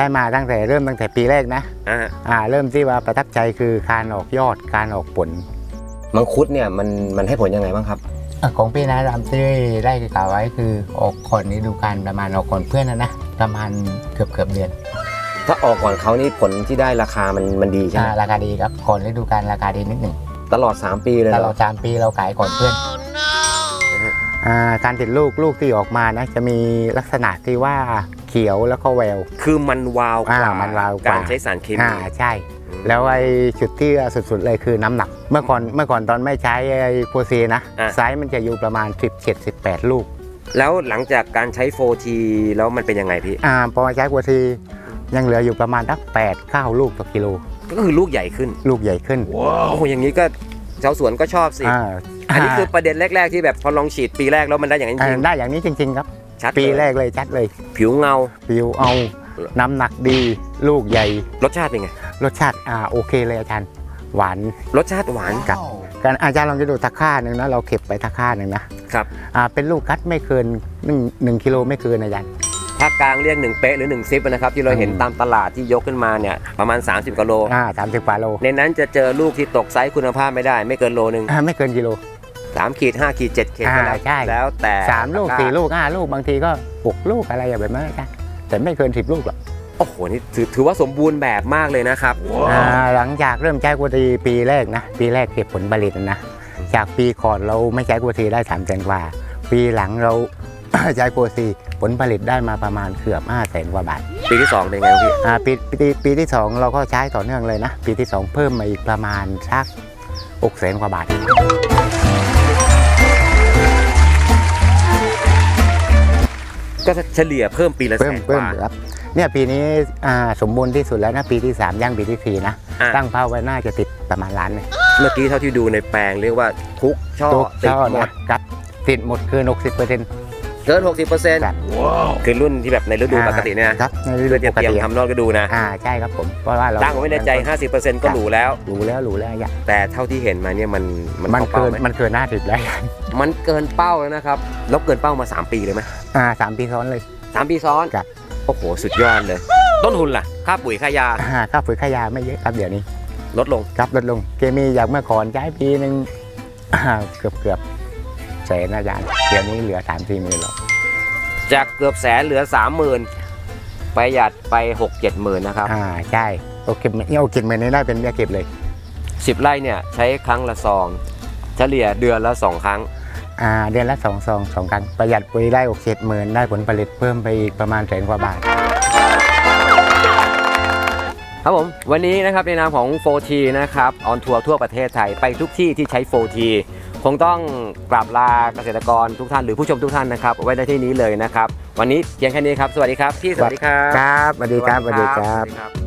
ช้มาตั้งแต่เริ่มตั้งแต่ปีแรกนะอ่าอ่าเริ่มที่ว่าประทับใจคือการออกยอดการออกผลมังคุดเนี่ยมันมันให้ผลยังไงบ้างครับ อะของพี่นะรำที่ได้กล่าวไว้คือออกก่อนฤดูกาลประมาณออกก่อนเพื่อนนะนะประมาณเกือบเกือบเดือนถ้าออกก่อนเขานี่ผลที่ได้ราคามันมันดีใช่ไหอ่ามราคาดีครับก่อนฤดูกาลราคาดีนิดหนึ่งตลอด 3 ปีเลยแต่เหรเราอสามปีเราขายก่อนเพื่อนอ่าการติดลูกลูกที่ออกมานะจะมีลักษณะที่ว่า เขียวแล้วก็แววคือมันวาวกว่าอ่ามันวาวกว่าการใช้สารเคมี อ่าใช่แล้วไอ้จุดที่สุดๆเลยคือน้ำหนัก เมื่อก่อนเมื่อก่อนตอนไม่ใช้ไอ้โคซีนะอะ ไซส์มันจะอยู่ประมาณ 17 18 ลูก แล้วหลังจากการใช้ 4T แล้วมันเป็นยังไงพี่ อ่าพอมาใช้โคซียังเหลืออยู่ประมาณสัก8 9ลูกต่อกิโล ก็คือลูกใหญ่ขึ้นลูกใหญ่ขึ้นโอ้โหอย่างนี้ก็ชาวสวนก็ชอบสิ อ่าอันนี้คือประเด็นแรก ๆ ที่แบบพอลองฉีดปีแรกแล้วมันได้อย่างนั้นจอ่าริงได้อย่างนี้จริง ๆ ครับๆ ชัดปีเลยแรกเลยชัดเลย ผิวเงา ผิวเอา น้ำหนักดี ลูกใหญ่ รสชาติเป็นไง รสชาติอ่าโอเคเลยอาจารย์ หวาน รสชาติหวานกับ การอาจารย์ลองจะดูตะค่าหนึ่งนะ เราเก็บไปตะค่าหนึ่งนะครับ อ่าเป็นลูกกัดไม่เกินหนึ่งหนึ่งกิโลไม่เกินอาจารย์ ภาคกลางเรียกหนึ่งเป๊ะหรือหนึ่งซิปนะครับที่เราเห็นอืม ตามตลาดที่ยกขึ้นมาเนี่ยประมาณ 30กิโล อ่าสามสิบกว่าโลในนั้นจะเจอลูกที่ตกไซส์คุณภาพไม่ได้ ไม่เกินโลหนึ่งอ่าไม่เกินกิโล สามขีดห้าขีดเจ็ดขีดก็แล้วอ่าใช่ แล้วแต่สามลูกราคาสี่ลูกห้าลูกบางทีก็หกลูกอะไรอย่างแบบนั้นอาจารย์แต่ไม่เกินสิบลูกหรอกโอ้โหนี่ถือถือว่าสมบูรณ์แบบมากเลยนะครับ อ่าหลังจากเริ่มใช้กัวทีปีแรกนะปีแรกเก็บผลผลิตนะจากปีก่อนเราไม่ใช้กัวทีได้สามแสนกว่า ปีหลังเรา ใช้กัวทีผลผลิตได้มาประมาณเกือบห้าแสนกว่าบาท ปีที่ 2 เป็นไงพี่ อ่าปีปีปีที่สองเราก็ใช้ต่อเนื่องเลยนะ ปีที่สองเพิ่มมาอีกประมาณสักอกแสนกว่าบาท ก็เฉลี่ยเพิ่มปีละแสเพิ่มนกเพิ่มว่า ครับเนี่ยปีนี้อ่าสมบูรณ์ที่สุดแล้วนะปีที่สามย่างปีที่สี่นะอะ ตั้งเป้าไว้น่าจะติดประมาณล้านหนึงเมื่อกี้เท่าที่ดูในแปลงเรียกว่าทุกช่อทุกติดช่อหมดนะครับติดหมดเกิน60เปอร์เซ็นต์เกิน 60เปอร์เซ็นต์ครับ คือรุ่นที่แบบในฤดูปกติเนี่ยนะครับในฤดูเพื่อจะปกเตรียมติทำนอกฤดูนะอ่าใช่ครับผมเพราะว่าเราตั้งไว้ในใจ 50%ก็หรูแล้ว รู้แล้วรู้แล้วอย่าแต่เท่าที่เห็นมาเนี่ยมันมันมันเข้าเกิเป้านไหมมันเกินหน้าถึงแล้วมันเกินเป้าแล้วนะครับแล้วเกินเป้ามา 3 ปีเลยไหมอ่าสามปีซ้อนเลย สามปีซ้อนครับ โอ้โหสุดยอดเลย ต้นทุนล่ะค่าปุ๋ยค่ายาอ่าค่าปุ๋ยค่ายาไม่เยอะครับเดี๋ยวนี้ลดลง ครับลดลงเคมีอย่างเมื่อก่อนใช้ปีหนึ่งอ่าเกือบเกือบ แสนอาจารย์เดี๋ยวนี้เหลือสามสี่หมื่นหรอกจากเกือบแสนเหลือ30,000ประหยัดไป6 7หมื่นนะครับอ่าใช่โอเคนี่โอเคเหมือนนี้ได้เป็นเบี้ยเก็บเลย10ไร่เนี่ยใช้ครั้งละซองเฉลี่ยเดือนละ2ครั้งอ่าเดือนละสองซองสองครั้งประหยัดปุ๋ยได้หกเจ็ดหมื่นได้ผลผลิตเพิ่มไปอีกประมาณแสนกว่าบาทครับผมวันนี้นะครับในนามของ 4T นะครับออนทัวร์ทั่วประเทศไทยไปทุกที่ที่ใช้ 4T คงต้องกราบลาเกษตรกรทุกท่านหรือผู้ชมทุกท่านนะครับไว้ในที่นี้เลยนะครับ วันนี้เพียงแค่นี้ครับ สวัสดีครับพี่สวัสดีครับ ครับสวัสดีครับสวัสดีครับสวัสดีครับ